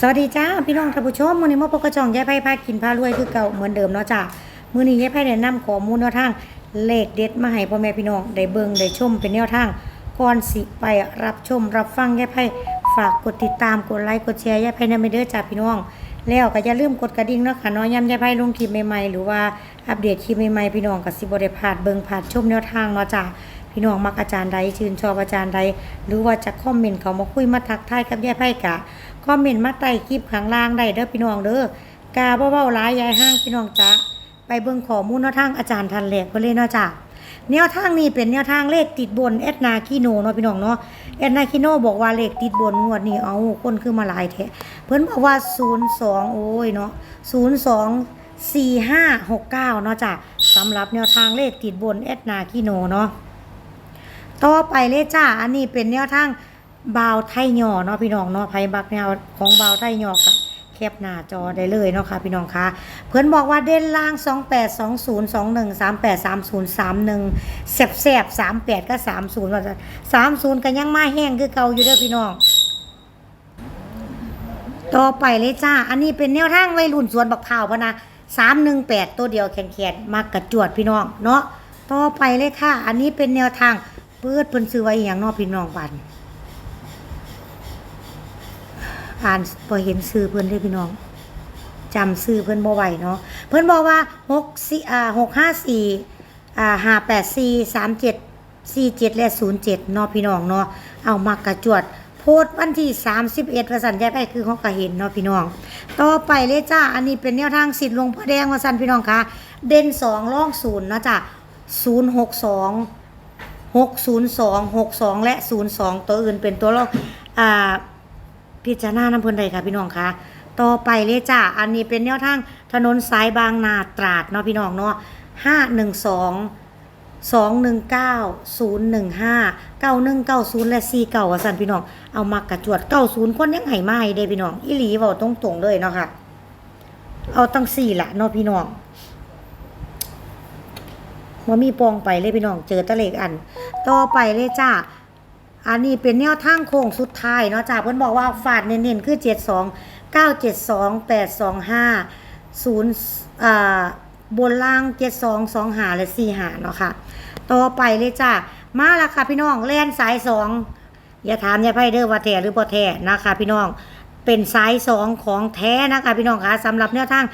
สวัสดีจ้าพี่น้องท่านผู้ชมมื้อนี้มาพบกับจ่องยายไพ่พากินพารวยคือเก่าเหมือนเดิมเนาะจ้ามื้อนี้ยายไพ่ได้นำข้อมูลแนวทางเลขเด็ดมาให้พ่อแม่พี่น้องได้เบิ่งได้ชมเป็นแนวทางก่อนสิไปรับชมรับฟังยายไพ่ฝากกดติดตามกดไลค์กดแชร์ยายไพ่นำไปเด้อจ้าพี่น้อง แล้วก็อย่าลืมกดกระดิ่งเนาะค่ะนาะย้ำยายไพ่ลงคลิปใหม่ๆหรือว่าอัปเดตคลิปใหม่ๆพี่น้องก็สิบ่ได้พลาดเบิ่งพลาดชมแนวทางเนาะจ้าพี่น้องมักอาจารย์ใดชื่นชอบอาจารย์ใดหรือว่าจะคอมเมนต์เขามาคุยมาทักทายกับยายไพ่กะ คอมเมนต์มาใต้คลิปข้างล่างได้เด้อพี่น้องเด้อกาเบาๆหลายยายห้างพี่น้องจ้ะไปเบิ่งข้อมูลแนวทางอาจารย์ทันแหลกเพิ่นเลยเนาะจ้ะแนวทางนี้เป็นแนวทางเลขติดบนแอดนาคิโนเนาะพี่น้องเนาะแอดนาคิโนบอกว่าเลขติดบนงวดนี้เอาคนคือมาหลายแท้เพิ่นบอกว่า 02 โอ้ยเนาะ02 4569เนาะจ้ะสำหรับแนวทางเลขติดบนแอดนาคิโนเนาะต่อไปเลยจ้าอันนี้เป็นแนวทาง บาวไทยหย่อเนาะพี่น้องเนาะไผบักแนวของบาวไทยหย่อค่ะแคปหน้าจอได้เลยเนาะค่ะพี่น้องคะเพื่อนบอกว่าเด่นล่าง 28 20 21 38 30 31แสบแสบ38 ก็ 30ว่า30 ก็ยังมาแห้งคือเก่าอยู่เด้อพี่น้อง ต่อไปเลยจ้า อันนี้เป็นแนวทางวัยรุ่นสวนบักพร้าพนะ318 ตัวเดียวแขนๆมากกระจวดพี่น้อง เนาะต่อไปเลยค่ะ อันนี้เป็นแนวทางเปิดเพิ่นซื้อไว้อหย่างนอพี่น้องบัน อ่านบ่เห็นซื้อเพิ่นเลยพี่น้องจำซื้อเพิ่นบ่ไหวเนาะเพิ่นบอกว่า6 4อ่า654อ่า584 37 47และ07เจ็ดนาะพี่น้องเนาะเอามากระจวดโพสต์วันที่ 31ประสันยายไปคือเขาก็เห็นเนาะพี่น้อง ต่อไปเลยจ้า อันนี้เป็นแนวทางสิทธิ์ลงพ่อแดงว่าสันพี่น้องคะเด่น2ร่อง0เนาะจ้ะ062 602 62 และ 02 ตัวอื่นเป็นตัวเราอ่า พิจารณาน้ำเพิ่นใดค่ะพี่น้องคะต่อไปเลยจ้าอันนี้เป็นแนวทางถนนสายบางนาตราดเนาะพี่น้องเนาะ512 219 015 9190และ49ว่าสันพี่น้อง เอามากระจวด90คนยังไห้มาให้เด้พี่น้อง อีหลีเว้าตรงๆเลยเนาะค่ะ เอาตั้ง4ละเนาะพี่น้องว่ามีปองไปเลยพี่น้อง เจอตะเลกอัน ต่อไปเลยจ้า อันนี้เป็นแนวทางโค้งสุดท้ายเนาะจ้าเพิ่นบอกว่าฝาดเน้นๆ คือ 72 972 825 0อ่าบนล่าง 72 25และ45เนาะค่ะ ต่อไปเลยจ้ามาแล้วค่ะพี่น้องแล่นสาย 2 อย่าถามอย่าไพ่เด้อว่าแท้หรือบ่แท้นะคะพี่น้องเป็นสายสองของแท้นะคะพี่น้องคะสำหรับแนวทาง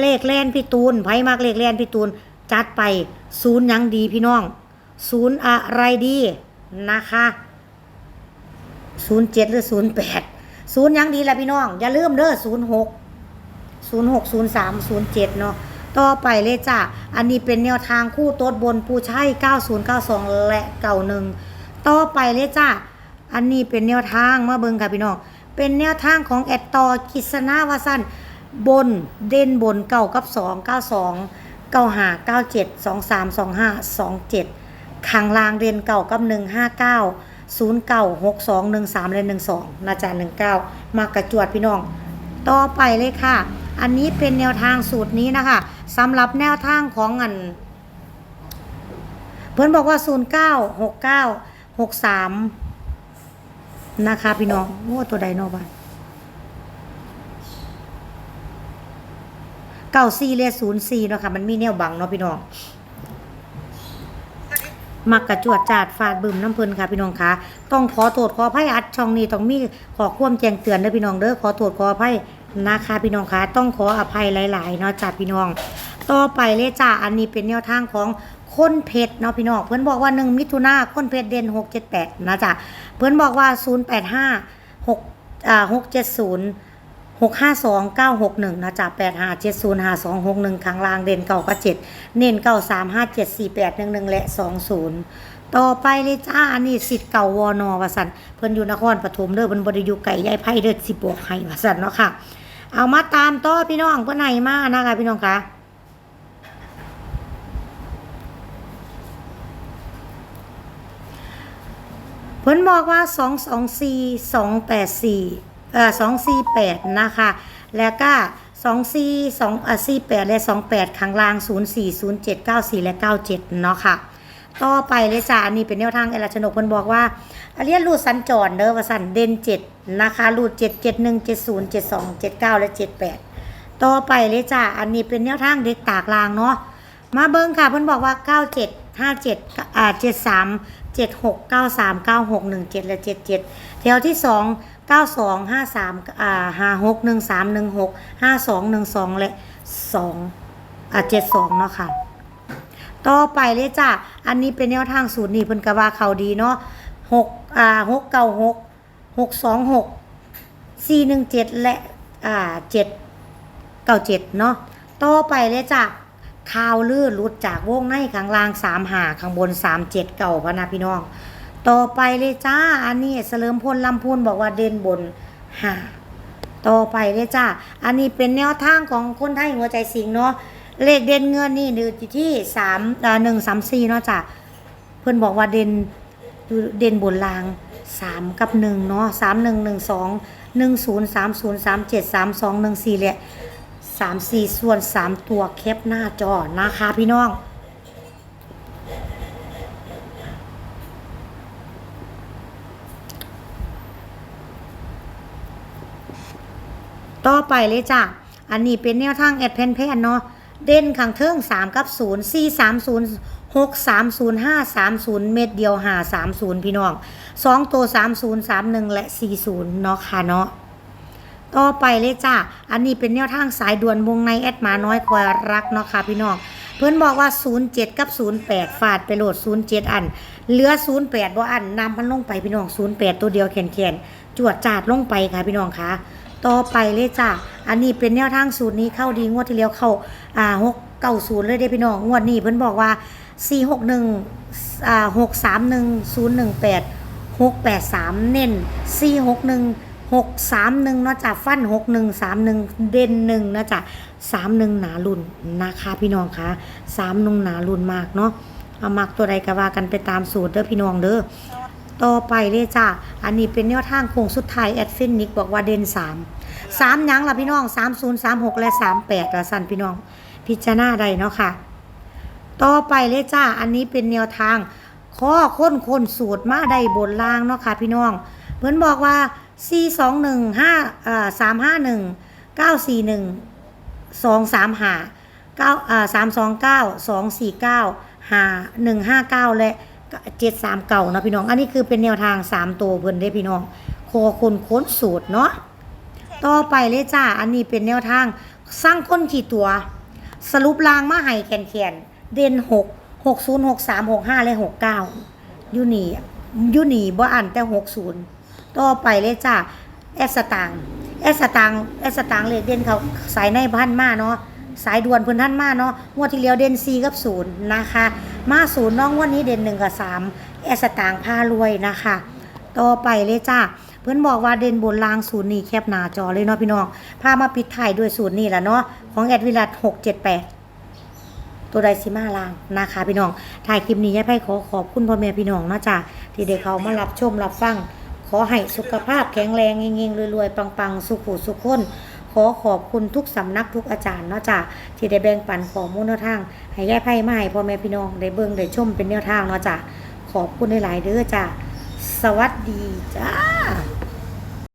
เลขแล่นพี่ตูนไพ่มากเลขแล่นพี่ตูนจัดไปศูนย์ยังดีพี่น้อง ศูนย์อะไรดีนะคะ ศูนย์เจ็ดหรือศูนย์แปดศูนย์ยังดีละพี่น้อง อย่าลืมเด้อศูนย์หกศูนย์หกศูนย์สามศูนย์เจ็ดเนาะต่อไปเลยจ้ะ อันนี้เป็นแนวทางคู่โต๊ดบนปูใช่เก้าศูนย์เก้าสองและเก้าหนึ่งต่อไปเลยจ้ะ อันนี้เป็นแนวทางมาเบิ่งค่ะพี่น้อง เป็นแนวทางของแอดตอกิษณาวาสันบนเด่นบนเก้ากับสองเก้าสองเก้าห้าเก้าเจ็ดสองสามสองห้าสองเจ็ดข้างล่างเรียนเก่ากับห นึ่งห้าเก้าศูนย์เก้าหกสองหนึ่งสามและหนึ่งสองนาจารหนึ่งเก้ามากระจวดพี่น้อง ต่อไปเลยค่ะ อันนี้เป็นแนวทางสูตรนี้นะคะสำหรับแนวทางของอัน เพื่อนบอกว่าศูนย์เก้าหกเก้าหกสามนะคะพี่น้องโอ้ตัวใดเนอบ้านเก้าสี่เลขศูนย์สี่เนาะค่ะ มันมีแนวบังเนาะพี่น้อง มักกระจวดจาดฟาดบึมน้ำเพลินค่ะพี่น้องคะต้องขอโทษขออภัยอัดช่องนี้ต้องมีขอความแจ้งเตือนเด้อพี่น้องเด้อขอโทษขออภัยนะคะพี่น้องคะต้องขออภัยหลาย ๆ เนาะจ้าพี่น้อง ต่อไปเลยจ้าอันนี้เป็นแนวทางของคนเพชรเนาะพี่น้องเพื่อนบอกว่าหนึ่งมิถุนาคนเพชรเด่นหกเจ็ดแปดนะจ้ะเพื่อนบอกว่าศูนย์แปดห้าหกอ่าหกเจ็ดศูนย์ หกห้าสองเก้าหกหนึ่งนะจ๊ะแปดห้าเจ็ดศูนย์ห้าสองหกหนึ่งข้างล่างเด่นเก่าก็เจ็ดเน้นเก่าสามห้าเจ็ดสี่แปดหนึ่งหนึ่งและสองศูนย์ต่อไปเลยจ้าอันนี้สิทธิ์เก่าวอนอวสันเพิ่นอยู่นครปฐมเด้อเพิ่นบริยุไก่ยายไพ่เด้อสิบวกให้วสันเนาะค่ะ เอามาตามต่อพี่น้องเพิ่นให้มานะคะพี่น้องคะเพิ่นบอกว่าสองสองซีสองแปดสี่ เอ่อสองสี่แปดนะคะ แล้วก็สองสี่สองอะสี่แปดและสองแปดข้างล่างศูนย์สี่ศูนย์เจ็ดเก้าสี่และเก้าเจ็ดเนาะค่ะต่อไปเลยจ้าอันนี้เป็นแนวทางแอลชนกเพิ่นบอกว่าเรียนรูดสัญจรเด้อว่าสันเด่น7นะคะรูด7 71 70 72 79และ78ต่อไปเลยจ้าอันนี้เป็นแนวทางเด็กตากลางเนาะมาเบิ่งค่ะเพิ่นบอกว่า97 57อ่าเจ็ดสาม 73 76 93 96 17และ77แถวที่2 92 53อ่า56 13 16 52 12และ2อ่า72เนาะค่ะ ต่อไปเลยจ้ะ อันนี้เป็นแนวทางสูตรนี่เพิ่นก็ว่าเขาดีเนาะหกอ่าหกเก้าหกหกสองหกสี่หนึ่งเจ็ดและอ่าเจ็ดเก้าเจ็ดเนาะ ต่อไปเลยจ้ะ ข่าวลือหลุดจากวงในข้างล่างสามหาข้างบนสามเจ็ดเก่าพะนะพี่น้อง ต่อไปเลยจ้า อันนี้เสลิมพลลำพูนบอกว่าเด่นบนหาต่อไปเลยจ้า อันนี้เป็นแนวทางของคนไทยหัวใจสิงเนาะ เลขเด่นเงินนี่อยู่ที่สามหนึ่งสามสี่เนาะจ้ะเพื่อนบอกว่าเด่นเด่นบนรางสามกับหนึ่งเนาะสามหนึ่งหนึ่งสองหนึ่งศูนย์สามศูนย์สามเจ็ดสามสองหนึ่งสี่แหละ สามสี่ส่วนสามตัวแคปหน้าจอนะคะพี่น้อง ต่อไปเลยจ้ะ อันนี้เป็นแนวทางแอดเพนเพนเนาะ เด่นขังเทิงสามกับศูนย์สี่สามศูนย์หกสามศูนย์ห้าสามศูนย์เม็ดเดียวหาสามศูนย์พี่น้องสองตัวสามศูนย์สามหนึ่งและสี่ศูนย์เนาะค่ะเนาะ ต่อไปเลยจ้ะอันนี้เป็นแนวทางสายด่วนวงในแอดมาน้อยคอยรักเนาะค่ะพี่น้องเพื่อนบอกว่า 07 กับ 08ฟาดไปโหลด 07 อัน เหลือ 08บ่อันนำมันลงไปพี่น้อง 08 ตัวเดียวแขนๆจวดจาดลงไปค่ะพี่น้องคะต่อไปเลยจ้ะอันนี้เป็นแนวทางสูตรนี้เข้าดีงวดที่แล้วเข้าอ่าหกเก้าศูนย์เลยเด้พี่น้องงวดนี้เพิ่อนบอกว่าสี่หกหนึ่งอ่าหกสามหนึ่งศูนย์หนึ่งแปดหกแปดสามเน้นสี่ หกหนึ่งหกสามหนึ่งเนาะจ้ะฟันหกหนึ่งสามหนึ่งเด่นหนึ่งนะจ๊ะสามหนึ่งหนารุ่นนะคะพี่น้องคะสามหนึ่งหนารุ่นมากเนาะเอามักตัวใดก็ว่ากันไปตามสูตรเด้อพี่น้องเด้อต่อไปเลยจ้ะอันนี้เป็นแนวทางโค้งสุดท้ายแอดฟินนิกบอกว่าเด่นสามสามยังล่ะพี่น้องสามศูนย์สามหกและสามแปดละสันพี่น้องพิจารณาได้เนาะค่ะ ต่อไปเลยจ้า อันนี้เป็นแนวทาง ข้อค้นคนสูตรมาได้บนล่างเนาะค่ะพี่น้องเพื่อนบอกว่า 4 2 1 5อ่า3 5 1 9 4 1 2 3หา9อ่า3 2 9 2 4 9หา1 5 9 และ 7 3เก่านะพี่น้อง อันนี้คือเป็นแนวทาง 3 ตัวเพื่อนได้พี่น้องโคคนค้นสูตรเนาะต่อไปเลยจ้า อันนี้เป็นแนวทางสร้างคนขี่ตัว สรุปรางมาให้แขนแขนเด่นหกหกศูนย์หกสามหกห้าและหกเก้ายูนี่ยูนี่บ่อ่านแต่หกศูนย์ ต่อไปเลยจ้าแอสตางแอสตางแอสตางเลขเด่นเขาสายในพันมาเนาะสายด่วนพื้นท่านมาเนาะงวดที่แล้วเด่น4กับศูนย์นะคะ มาศูนย์น้องงวันนี้เด่นหนึ่งกับสามแอสตางพารวยนะคะ ต่อไปเลยจ้าเพื่อนบอกว่าเด่นบนรางศูนย์นี่แคบหน้าจอเลยเนาะพี่น้องพามาปิดถ่ายด้วยศูนย์นี่แหละเนาะของแอดวิลัดหกเจ็ดแปดตัวไดซิมาลางนะคะพี่น้องถ่ายคลิปนี้ยายไพ่ขอขอบคุณพ่อแม่พี่น้องนะจ้าที่ได้เขามารับชมรับฟัง อให้สุขภาพแข็งแรงเงงๆรวยๆ ปังๆ สุขุสุขคนขอขอบคุณทุกสำนักทุกอาจารย์เนาะจ้าที่ได้แบ่งปันข้อมูลแนวทาง ให้ยายไพ่มาให้พ่อแม่พี่น้องได้เบิ่งได้ชมเป็นแนวทางเนาะจ้าขอบคุณหลายๆเด้อจ้าสวัสดีจ้า